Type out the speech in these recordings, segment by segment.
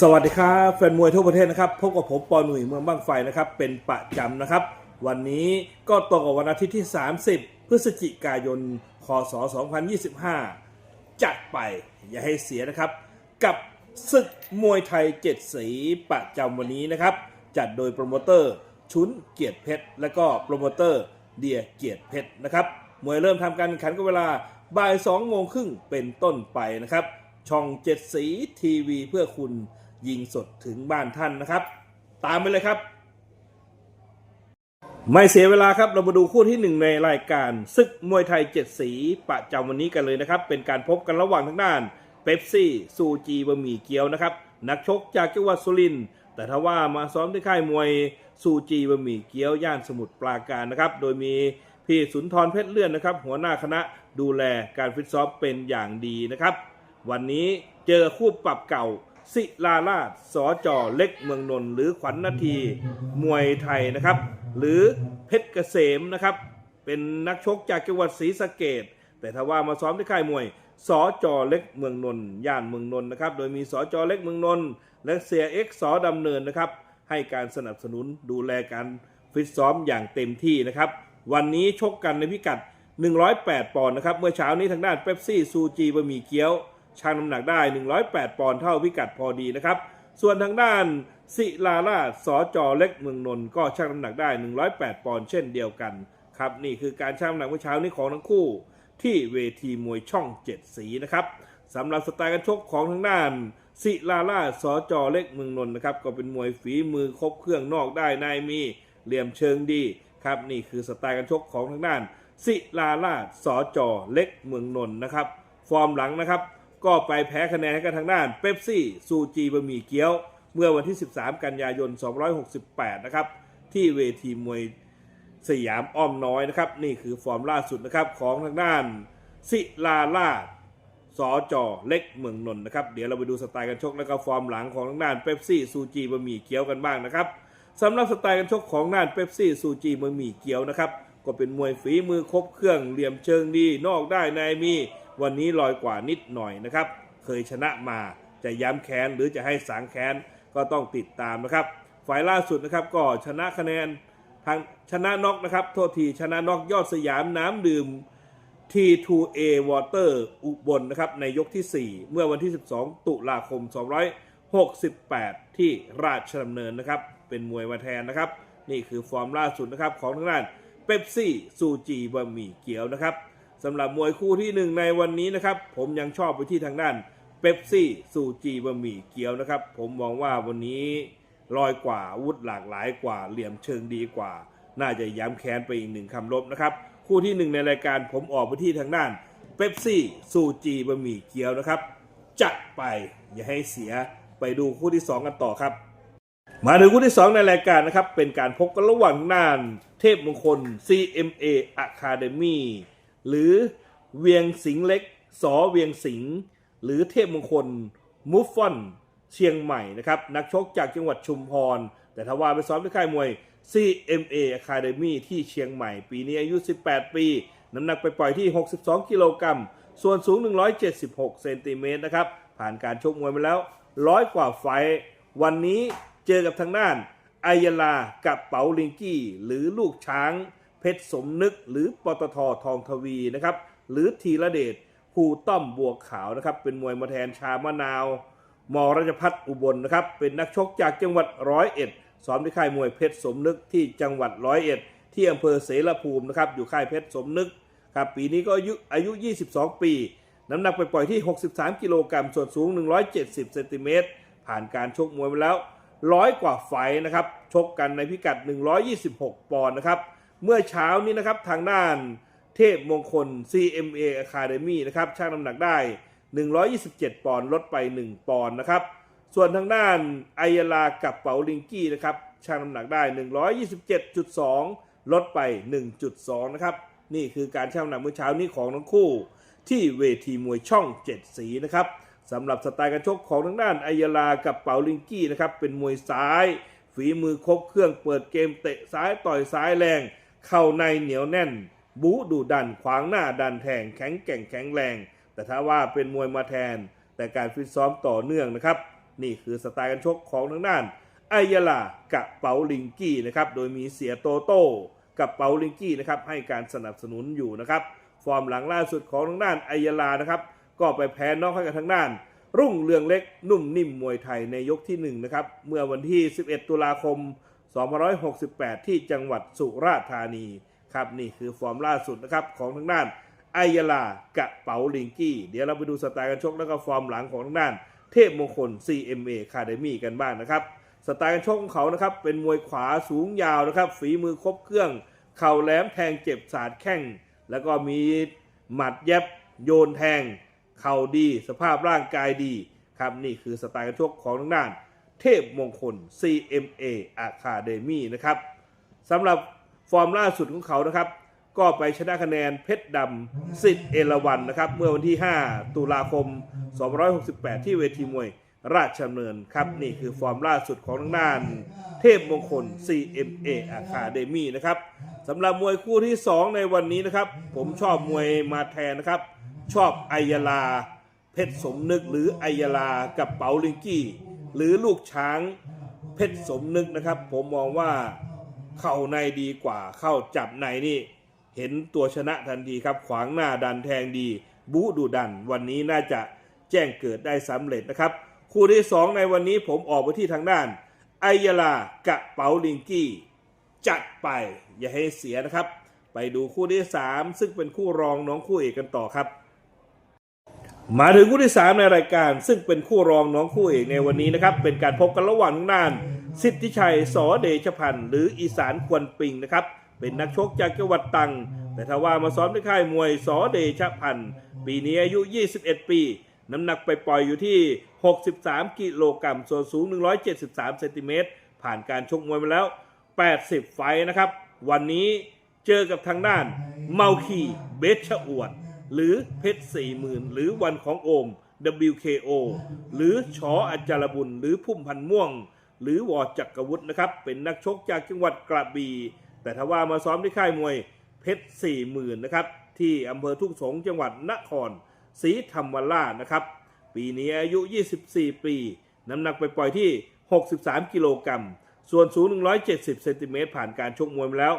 สวัสดีครับแฟนมวยทั่วประเทศนะครับพบกับผมปอหนุ่ยเมืองบ้างไฟนะครับ เป็นประจำนะครับ วันนี้ก็ตรงกับวันอาทิตย์ที่ 30 พฤศจิกายนคศ2025 จัดไปอย่าให้เสียนะครับ กับศึกมวยไทยเจ็ดสีประจำวันนี้นะครับ จัดโดยโปรโมเตอร์ชุนเกียรติเพชร และก็โปรโมเตอร์เดียเกียรติเพชรนะครับมวยเริ่มทำการแข่งขันก็เวลาบ่าย2โมงครึ่งเป็นต้นไปนะครับ ช่องเจ็ดสีทีวีเพื่อคุณยิงสดถึงบ้านท่านนะครับ ตามไปเลยครับ ไม่เสียเวลาครับเรามาดูคู่ที่หนึ่งในรายการศึกมวยไทยเจ็ดสีประจำวันนี้กันเลยนะครับ เป็นการพบกันระหว่างทางด้านเป๊ปซี่ซูจีบะหมี่เกี๊ยวนะครับนักชกจากจังหวัดสุรินทร์แต่ถ้าว่ามาซ้อมที่ค่ายมวยซูจีบะหมี่เกี๊ยวย่านสมุทรปราการนะครับ โดยมีพี่สุนทรเพชรเลื่อนนะครับ หัวหน้าคณะดูแลการฟิตซ้อมเป็นอย่างดีนะครับ วันนี้เจอคู่ปรับเก่า ศิลาราชสอจอเล็กเมืองนนท์หรือขวัญนาที มวยไทยนะครับ หรือเพชรเกษมนะครับ เป็นนักชกจากจังหวัดศรีสะเกดแต่ถ้าว่ามาซ้อมที่ค่ายมวยสอจอเล็กเมืองนนท์ย่านเมืองนนท์นะครับ โดยมีสอจอเล็กเมืองนนท์และเสียเอ็กซ์สอดำเนินนะครับ ให้การสนับสนุนดูแลการฟิตซ้อมอย่างเต็มที่นะครับ วันนี้ชกกันในพิกัด 108 ปอนด์นะครับ เมื่อเช้านี้ทางด้านเป๊ปซี่ซูจีบะหมี่เกี๊ยว ชั่งน้ำหนักได้ 108 ปอนด์เท่าพิกัดพอดีนะครับ ส่วนทางด้านศิลาราสอจอเล็กเมืองนนท์ก็ชั่งน้ำหนักได้ 108 ปอนด์เช่นเดียวกันครับนี่คือการชั่งน้ำหนักเมื่อเช้านี้ของทั้งคู่ ที่เวทีมวยช่องเจ็ดสีนะครับสำหรับสไตล์การชกของทางด้านศิลาราสอจอเล็กเมืองนนท์นะครับก็เป็นมวยฝีมือครบเครื่องนอกได้ในมีเหลี่ยมเชิงดีครับนี่คือสไตล์การชกของทางด้านศิลาราสอจอเล็กเมืองนนท์นะครับ ฟอร์มหลังนะครับ ก็ไปแพ้คะแนนให้กับทางด้านเป๊ปซี่ซูจีบะหมี่เกี๊ยว เมื่อวันที่ 13 กันยายน 268 นะครับ ที่เวทีมวยสยามอ้อมน้อยนะครับ นี่คือฟอร์มล่าสุดนะครับ ของทางด้านศิลาลาชสอจอเล็กเมืองนนท์นะครับ เดี๋ยวเราไปดูสไตล์การชกและก็ฟอร์มหลังของทางด้านเป๊ปซี่ซูจีบะหมี่เกี๊ยวกันบ้างนะครับสำหรับสไตล์การชกของด้านเป๊ปซี่ซูจีบะหมี่เกี๊ยวนะครับก็เป็นมวยฝีมือครบเครื่องเหลี่ยมเชิงดีนอกได้ในมี วันนี้ลอยกว่านิดหน่อยนะครับ เคยชนะมาจะย้ำแค้นหรือจะให้สางแค้นก็ต้องติดตามนะครับ ฝ่ายล่าสุดนะครับก็ชนะคะแนนทางชนะน็อกนะครับ โทษทีชนะน็อกยอดสยามน้ำดื่ม T2A Water อุบลนะครับในยกที่ 4 เมื่อวันที่ 12 ตุลาคม 268 ที่ราชดำเนินนะครับ เป็นมวยมาแทนนะครับ นี่คือฟอร์มล่าสุดนะครับของทางด้านเป๊ปซี่ซูจีบะหมี่เกี๊ยวนะครับ สำหรับมวยคู่ที่หนึ่งในวันนี้นะครับ ผมยังชอบไปที่ทางด้านเป๊ปซี่ซูจีบะหมี่เกี๊ยวนะครับ ผมมองว่าวันนี้ลอยกว่าวุธหลากหลายกว่า เหลี่ยมเชิงดีกว่า น่าจะย้ำแค้นไปอีกหนึ่งคำลบนะครับ คู่ที่หนึ่งในรายการผมออกไปที่ทางด้านเป๊ปซี่ซูจีบะหมี่เกี๊ยวนะครับจัดไปอย่าให้เสียไปดูคู่ที่สองกันต่อครับ มาถึงคู่ที่ 2 ในรายการนะครับ เป็นการพบกันระหว่างน่าน เทพมงคล CMA Academy หรือเวียงสิงเล็ก สอเวียงสิงหรือเทพมงคลมุฟฟอนเชียงใหม่นะครับนักชกจากจังหวัดชุมพร แต่ถ้าว่าไปซ้อมที่ค่ายมวย CMA Academy ที่เชียงใหม่ ปีนี้อายุ 18 ปี น้ำหนักไปปล่อยที่ 62 กิโลกรัม ส่วนสูง 176 เซนติเมตรนะครับ ผ่านการชกมวยมาแล้วร้อยกว่าไฟ วันนี้เจอกับทางด้านไอยลากับเป๋าลิงกี้ หรือลูกช้าง เพชรสมนึก หรือปตททองทวีนะครับ หรือธีระเดชภูต้อมบัวขาวนะครับ เป็นมวยมาแทนชามะนาว มราชพัฒน์อุบลนะครับ เป็นนักชกจากจังหวัดร้อยเอ็ดซ้อมที่ค่ายมวยเพชรสมนึกที่จังหวัดร้อยเอ็ดที่อำเภอเสรภูมินะครับ อยู่ค่ายเพชรสมนึกครับปีนี้ก็อายุอายุ 22 ปี น้ำหนักไปปล่อยที่ 63 กิโลกรัมส่วนสูง 170 เซนติเมตร ผ่านการชกมวยมาแล้วร้อยกว่าไฟนะครับ ชกกันในพิกัด 126 ปอนด์นะครับ เมื่อเช้านี้นะครับทางด้านเทพมงคล CMA Academy นะครับช่างน้ำหนักได้ 127 ปอนด์ลดไป 1 ปอนด์นะครับ ส่วนทางด้านไอยาลากับเปาลิงกี้นะครับช่างน้ำหนักได้ 127.2 ลดไป 1.2 นะครับ นี่คือการช่างน้ำหนักเมื่อเช้านี้ของทั้งคู่ ที่เวทีมวยช่อง 7 สีนะครับสำหรับสไตล์การชกของทางด้านไอยาลากับเปาลิงกี้นะครับเป็นมวยซ้าย ฝีมือครบเครื่องเปิดเกมเตะซ้ายต่อยซ้ายแรง เข้าในเหนียวแน่น บู๊ดูดันขวางหน้าดันแทงแข็งแกร่งแข็งแรง แต่ถ้าว่าเป็นมวยมาแทน แต่การฟิตซ้อมต่อเนื่องนะครับ นี่คือสไตล์การชกของทางด้านไอยาลากับเปาลิงกี้นะครับโดยมีเสียโตโต้กับเปาลิงกี้นะครับให้การสนับสนุนอยู่นะครับฟอร์มหลังล่าสุดของทางด้านไอยาลานะครับก็ไปแพ้นอกให้กับทางด้าน รุ่งเรืองเล็กนุ่มนิ่มมวยไทยในยกที่1นะครับเมื่อวันที่ 11 ตุลาคม 2568 ที่จังหวัดสุราษฎร์ธานีครับนี่คือฟอร์มล่าสุดนะครับของทางด้านไอยาลากะเป๋าลิงกี้ เดี๋ยวเราไปดูสไตล์การชกแล้วก็ฟอร์มหลังของทางด้าน เทพมงคล CMA Academy กันบ้างนะครับสไตล์การชกของเขานะครับเป็นมวยขวาสูงยาวนะครับฝีมือครบเครื่อง เข่าแหลมแทงเจ็บสาดแข้งแล้วก็มีหมัดเย็บโยนแทง เข่าดี สภาพร่างกายดีครับนี่คือสไตล์การชกของทางด้าน เทพมงคล CMA Academy นะครับสำหรับฟอร์มล่าสุดของเขานะครับ ก็ไปชนะคะแนนเพชรดำสิทธิ์เอราวันนะครับ เมื่อวันที่ 5 ตุลาคม 268 ที่เวทีมวยราชดำเนินครับ นี่คือฟอร์มล่าสุดของทางด้าน เทพมงคล CMA Academy นะครับสำหรับมวยคู่ที่ 2 ในวันนี้นะครับ ผมชอบมวยมาแทนนะครับ ชอบไอยาลา เพชรสมนึกหรือไอยาลากับเปาลิงกี้ หรือลูกช้างเพชรสมนึกนะครับ ผมมองว่าเข้าในดีกว่า เข้าจับในนี่ เห็นตัวชนะทันทีครับ ขวางหน้าดันแทงดี บูดูดัน วันนี้น่าจะแจ้งเกิดได้สำเร็จนะครับ คู่ที่ 2 ในวันนี้ผมออกไปที่ทางด้านไอยาลากะเปาลิงกี้ จัดไปอย่าให้เสียนะครับ ไปดูคู่ที่ 3 ซึ่งเป็นคู่รองน้องคู่เอกกันต่อครับ มาถึงคู่ที่ 3 ในรายการ ซึ่งเป็นคู่รองน้องคู่เอกในวันนี้นะครับ เป็นการพบกันระหว่างทางด้าน สิทธิชัยสอเดชพันธ์หรืออีสานควนปิงนะครับ เป็นนักชกจากจังหวัดตรัง แต่ถ้าว่ามาซ้อมที่ค่ายมวยสอเดชพันธ์ปีนี้อายุ 21 ปี น้ำหนักไปปล่อยอยู่ที่ 63 กิโลกรัมส่วนสูง 173 เซนติเมตรผ่านการชกมวยมาแล้ว 80 ไฟนะครับ วันนี้เจอกับทางด้านเมาคีเบชอวด หรือเพชรสี่หมื่นหรือวันของโอม WKO หรือชออัจารบุญ หรือพุ่มพันม่วง หรือวอจักรวุฒินะครับ เป็นนักชกจากจังหวัดกระบี่แต่ถ้าว่ามาซ้อมที่ค่ายมวยเพชรสี่หมื่นนะครับ ที่อำเภอทุ่งสงจังหวัดนครศรีธรรมราชนะครับ ปีนี้อายุ 24 ปี น้ำหนักไปปล่อยที่ 63 กิโลกรัมส่วนสูง 170 เซนติเมตรผ่านการชกมวยมาแล้ว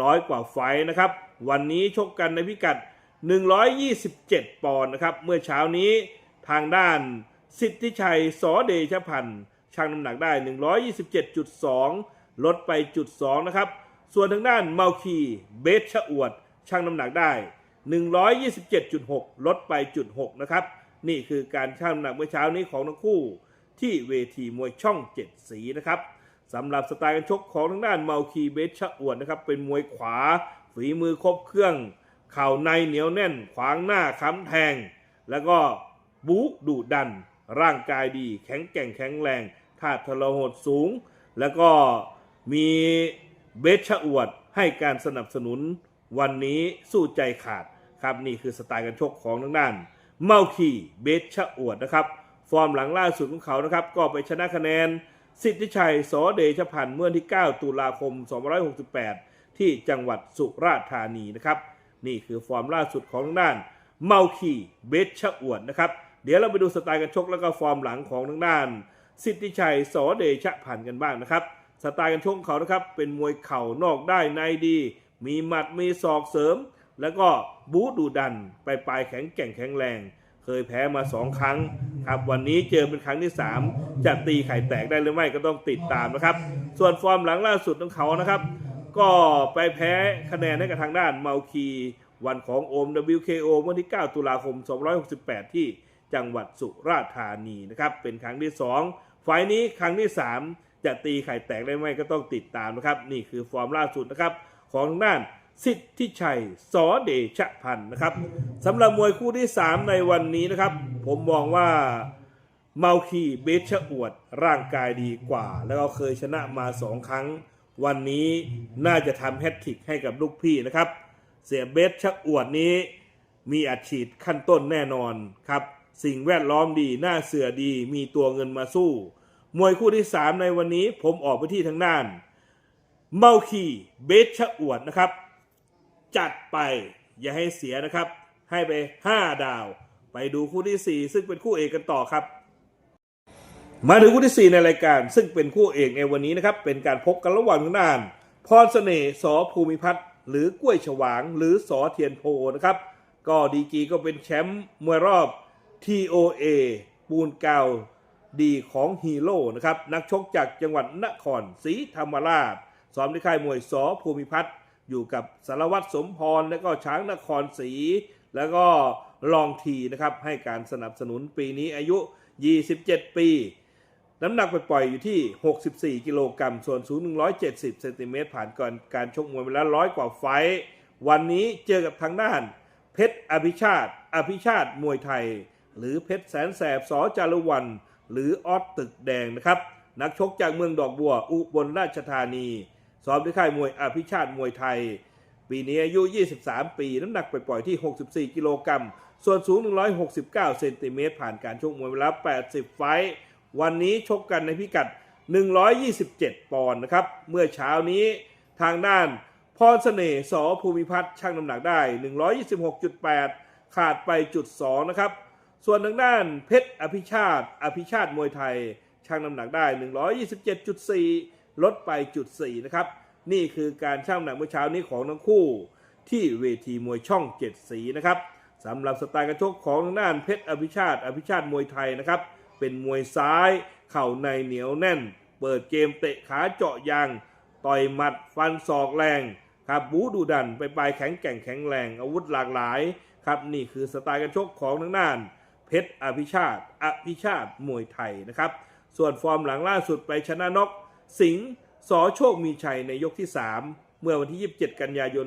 ร้อยกว่าไฟนะครับ วันนี้ชกกันในพิกัด 127 ปอนด์นะครับ เมื่อเช้านี้ทางด้านสิทธิชัยสอเดชพันธ์ชั่งน้ำหนักได้ 127.2 ลดไปจุด2นะครับ ส่วนทางด้านเมาคีเบสชะอวดชั่งน้ำหนักได้ 127.6 ลดไปจุด6นะครับ นี่คือการชั่งน้ำหนักเมื่อเช้านี้ของทั้งคู่ ที่เวทีมวยช่องเจ็ดสีนะครับสำหรับสไตล์การชกของทางด้านเมาคีเบสชะอวดนะครับ เป็นมวยขวาฝีมือครบเครื่อง เข่าในเหนียวแน่นขวางหน้าค้ำแทง แล้วก็บู๊ดุดัน ร่างกายดี แข็งแกร่งแข็งแรงธาตุทรหดสูง แล้วก็มีเบสชะอวดให้การสนับสนุนวันนี้สู้ใจขาดครับนี่คือสไตล์การชกของทางด้าน เมาคีเบสชะอวดนะครับ ฟอร์มหลังล่าสุดของเขานะครับ ก็ไปชนะคะแนน สิทธิชัยสอเดชพันธ์เมื่อที่ 9 ตุลาคม 2568 ที่จังหวัดสุราษฎร์ธานีนะครับ นี่คือฟอร์มล่าสุดของทางด้านเมาคีเบสชะอวดนะครับ เดี๋ยวเราไปดูสไตล์การชกแล้วก็ฟอร์มหลังของทางด้าน สิทธิชัยสอเดชพันธ์กันบ้างนะครับ สไตล์การชกของเขานะครับ เป็นมวยเข่านอกได้ในดี มีหมัดมีศอกเสริม แล้วก็บู๊ดูดันไปปลายแข็งแกร่งแข็งแรง เคยแพ้มา 2 ครั้งครับวันนี้เจอเป็นครั้งที่ 3 จะตีไข่แตกได้หรือไม่ก็ต้องติดตามนะครับ ส่วนฟอร์มหลังล่าสุดของเขานะครับ ก็ไปแพ้คะแนนให้กับทางด้านเมาคีวันของโอม WKO เมื่อที่ 9 ตุลาคม 268 ที่จังหวัดสุราษฎร์ธานีนะครับ เป็นครั้งที่2ไฟล์นี้ครั้งที่ 3 จะตีไข่แตกได้ไหมก็ต้องติดตามนะครับ นี่คือฟอร์มล่าสุดนะครับ ของทางด้านสิทธิชัยสอเดชพันธ์นะครับสำหรับมวยคู่ที่ 3 ในวันนี้นะครับ ผมมองว่าเมาคีเบชะอวดร่างกายดีกว่า แล้วก็เคยชนะมา 2 ครั้ง วันนี้น่าจะทำแฮตทริกให้กับลูกพี่นะครับ เสียเบสชะอวดนี้ มีอัดฉีดขั้นต้นแน่นอนครับ สิ่งแวดล้อมดีหน้าเสือดี มีตัวเงินมาสู้ มวยคู่ที่ 3 ในวันนี้ผมออกไปที่ทางด้าน เมาคีเบสชะอวดนะครับ จัดไปอย่าให้เสียนะครับ ให้ไป 5 ดาว ไปดูคู่ที่ 4 ซึ่งเป็นคู่เอกกันต่อครับ มาถึงคู่ที่ 4 ในรายการ ซึ่งเป็นคู่เอกในวันนี้นะครับ เป็นการพบกันระหว่างทางด้าน พรเสน่ห์สอภูมิพัฒน์หรือกล้วยฉวาง หรือสอเทียนโพนะครับ ก็ดีกีก็เป็นแชมป์มวยรอบ TOA ปูนเกาวดีของฮีโร่นะครับ นักชกจากจังหวัดนครศรีธรรมราชซ้อมที่ค่ายมวยสอภูมิพัฒน์อยู่กับสารวัตรสมพร และก็ช้างนครศรีแล้วก็ลองทีนะครับให้การสนับสนุนปีนี้อายุ 27 ปี น้ำหนักไปปล่อยอยู่ที่ 64 กิโลกรัม ส่วนสูง 170 เซนติเมตรผ่านก่อนการชกมวยมาแล้วร้อยกว่าไฟ วันนี้เจอกับทางด้าน เพชรอภิชาติ อภิชาติมวยไทย หรือเพชรแสนแสบสอจารุวัน หรือออสตึกแดงนะครับ นักชกจากเมืองดอกบัว อุบลราชธานี ซ้อมที่ค่ายมวยอภิชาติมวยไทย ปีนี้อายุ 23 ปี น้ำหนักไปปล่อยที่ 64 กิโลกรัม ส่วนสูง 169 เซนติเมตรผ่านการชกมวยมาแล้ว80 ไฟต์ วันนี้ชกกันในพิกัด 127 ปอนด์นะครับ เมื่อเช้านี้ทางด้านพรเสน่ห์สภูมิพัฒน์ช่างน้ำหนักได้ 126.8 ขาดไปจุด2นะครับ ส่วนทางด้านเพชรอภิชาติ อภิชาติมวยไทยช่างน้ำหนักได้ 127.4 ลดไปจุด4นะครับ นี่คือการช่างน้ำหนักเมื่อเช้านี้ของทั้งคู่ที่เวทีมวยช่องเจ็ดสีนะครับสำหรับสไตล์การชกของทางด้านเพชรอภิชาติ อภิชาติมวยไทยนะครับ เป็นมวยซ้าย เข่าในเหนียวแน่น เปิดเกมเตะขาเจาะยาง ต่อยหมัดฟันศอกแรงครับบูดูดันไปปลายแข็งแกร่งแข็งแรงอาวุธหลากหลายครับนี่คือสไตล์การชกของทางด้าน เพชรอภิชาติอภิชาติมวยไทยนะครับ ส่วนฟอร์มหลังล่าสุดไปชนะนกสิงห์สอโชคมีชัยในยกที่ 3 เมื่อวันที่ 27 กันยายน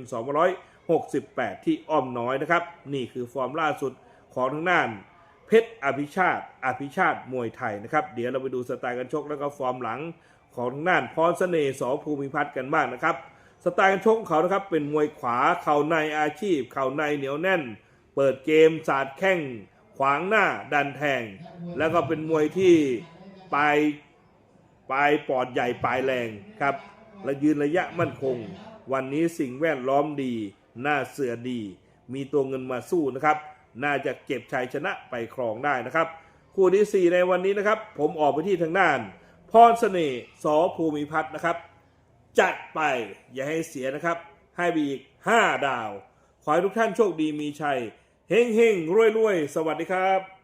2568 ที่อ้อมน้อยนะครับ นี่คือฟอร์มล่าสุดของทางด้าน เพชรอภิชาติอภิชาติมวยไทยนะครับ เดี๋ยวเราไปดูสไตล์การชกแล้วก็ฟอร์มหลังของทางด้านพรเสน่ห์สภูมิพัฒน์กันบ้างนะครับ สไตล์การชกของเขานะครับเป็นมวยขวาเข่าในอาชีพ เข่าในเหนียวแน่น เปิดเกมสาดแข้งขวางหน้าดันแทง แล้วก็เป็นมวยที่ปลายปลายปอดใหญ่ปลายแรงครับและยืนระยะมั่นคง วันนี้สิ่งแวดล้อมดี หน้าเสือดี มีตัวเงินมาสู้นะครับ น่าจะเก็บชัยชนะไปครองได้นะครับ คู่ที่ 4 ในวันนี้นะครับ ผมออกไปที่ทางด้าน พรเสน่ห์สอภูมิพัฒน์นะครับ จัดไปอย่าให้เสียนะครับ ให้ไปอีก 5 ดาว ขอให้ทุกท่านโชคดีมีชัยเฮงเฮงรวยรวยสวัสดีครับ